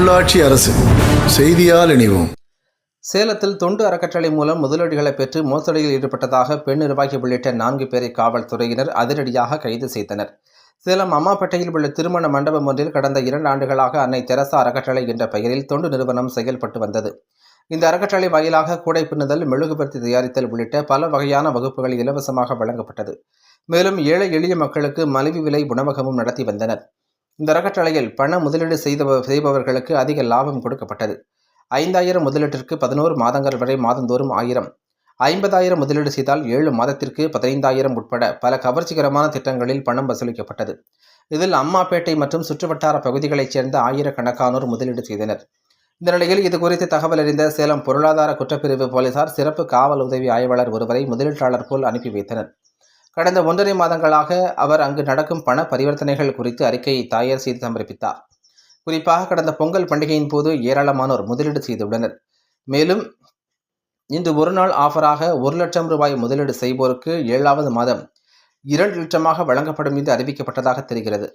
உள்ளாட்சி அரசு. செய்தியால் இணைவோம். சேலத்தில் தொண்டு அறக்கட்டளை மூலம் முதலீடுகளை பெற்று மோசடியில் ஈடுபட்டதாக பெண் நிர்வாகி உள்ளிட்ட நான்கு பேரை காவல்துறையினர் அதிரடியாக கைது செய்தனர். சேலம் அம்மாப்பேட்டையில் உள்ள திருமண மண்டபம் ஒன்றில் கடந்த இரண்டு ஆண்டுகளாக அன்னை தெரசா அறக்கட்டளை என்ற பெயரில் தொண்டு நிறுவனம் செயல்பட்டு வந்தது. இந்த அறக்கட்டளை வாயிலாக கூடை பின்னுதல் மெழுகுபர்த்தி தயாரித்தல் உள்ளிட்ட பல வகையான வகுப்புகள் இலவசமாக வழங்கப்பட்டது. மேலும் ஏழை எளிய மக்களுக்கு மலிவு விலை உணவகமும் நடத்தி வந்தனர். இந்த அறக்கட்டளையில் பண முதலீடு செய்த செய்பவர்களுக்கு அதிக லாபம் கொடுக்கப்பட்டது. ஐந்தாயிரம் முதலீட்டிற்கு பதினோரு மாதங்கள் வரை மாதந்தோறும் ஆயிரம். ஐம்பதாயிரம் முதலீடு செய்தால் ஏழு மாதத்திற்கு பதினைந்தாயிரம் உட்பட பல கவர்ச்சிகரமான திட்டங்களில் பணம் வசூலிக்கப்பட்டது. இதில் அம்மாப்பேட்டை மற்றும் சுற்றுவட்டார பகுதிகளைச் சேர்ந்த ஆயிரக்கணக்கானோர் முதலீடு செய்தனர். இந்த நிலையில் இது குறித்து தகவல் அறிந்த சேலம் பொருளாதார குற்றப்பிரிவு போலீசார் சிறப்பு காவல் உதவி ஆய்வாளர் ஒருவரை முதலீட்டாளர் போல் அனுப்பி வைத்தனர். கடந்த ஒன்றரை மாதங்களாக அவர் அங்கு நடக்கும் பண பரிவர்த்தனைகள் குறித்து அறிக்கையை தயார் செய்து சமர்ப்பித்தார் குறிப்பாக கடந்த பொங்கல் பண்டிகையின் போது ஏராளமானோர் முதலீடு செய்துள்ளனர். மேலும் இன்று ஒரு நாள் ஆஃபராக ஒரு லட்சம் ரூபாய் முதலீடு செய்வோருக்கு ஏழாவது மாதம் இரண்டு லட்சமாக வழங்கப்படும் என்று அறிவிக்கப்பட்டதாக தெரிகிறது.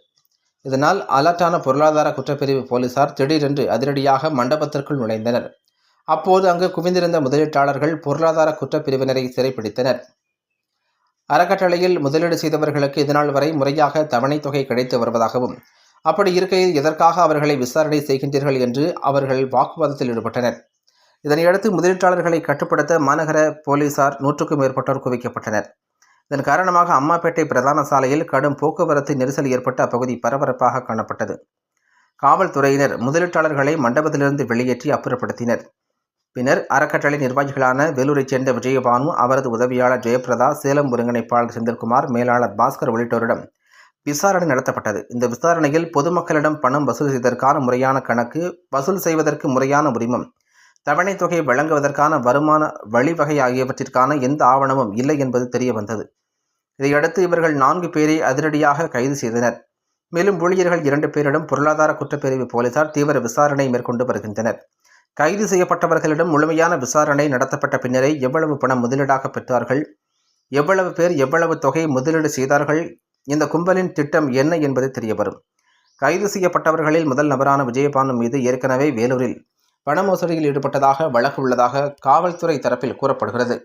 இதனால் அலர்ட்டான பொருளாதார குற்றப்பிரிவு போலீசார் திடீரென்று அதிரடியாக மண்டபத்திற்குள் நுழைந்தனர். அப்போது அங்கு குவிந்திருந்த முதலீட்டாளர்கள் பொருளாதார குற்றப்பிரிவினரை சிறைப்பிடித்தனர். அறக்கட்டளையில் முதலீடு செய்தவர்களுக்கு இதனால் வரை முறையாக தவணைத் தொகை கிடைத்து வருவதாகவும் அப்படி இருக்கையில் எதற்காக அவர்களை விசாரணை செய்கின்றீர்கள் என்று அவர்கள் வாக்குவாதத்தில் ஈடுபட்டனர். இதனையடுத்து முதலீட்டாளர்களை கட்டுப்படுத்த மாநகர போலீசார் நூற்றுக்கும் மேற்பட்டோர் குவிக்கப்பட்டனர். இதன் காரணமாக அம்மாப்பேட்டை பிரதான சாலையில் கடும் போக்குவரத்து நெரிசல் ஏற்பட்டு அப்பகுதி பரபரப்பாக காணப்பட்டது. காவல்துறையினர் முதலீட்டாளர்களை மண்டபத்திலிருந்து வெளியேற்றி அப்புறப்படுத்தினர். பின்னர் அறக்கட்டளை நிர்வாகிகளான வேலூரைச் சேர்ந்த விஜயபானு அவரது உதவியாளர் ஜெயபிரதா சேலம் ஒருங்கிணைப்பாளர் செந்தில்குமார் மேலாளர் பாஸ்கர் உள்ளிட்டோரிடம் விசாரணை நடத்தப்பட்டது. இந்த விசாரணையில் பொதுமக்களிடம் பணம் வசூல் செய்வதற்கான முறையான கணக்கு வசூல் செய்வதற்கு முறையான உரிமம் தவணைத் தொகை வழங்குவதற்கான வருமான வழிவகை ஆகியவற்றிற்கான எந்த ஆவணமும் இல்லை என்பது தெரிய வந்தது இதையடுத்து இவர்கள் நான்கு பேரை அதிரடியாக கைது செய்தனர். மேலும் ஊழியர்கள் இரண்டு பேரிடம் பொருளாதார குற்றப்பிரிவு போலீசார் தீவிர விசாரணை மேற்கொண்டு வருகின்றனர். கைது செய்யப்பட்டவர்களிடம் முழுமையான விசாரணை நடத்தப்பட்ட பின்னரே எவ்வளவு பணம் முதலீடாக பெற்றார்கள்? எவ்வளவு பேர் எவ்வளவு தொகை முதலீடு செய்தார்கள்? இந்த கும்பலின் திட்டம் என்ன என்பது தெரியவரும். கைது செய்யப்பட்டவர்களில் முதல் நபரான விஜயபானு மீது ஏற்கனவே வேலூரில் பண மோசடியில் ஈடுபட்டதாக வழக்கு உள்ளதாக காவல்துறை தரப்பில் கூறப்படுகிறது.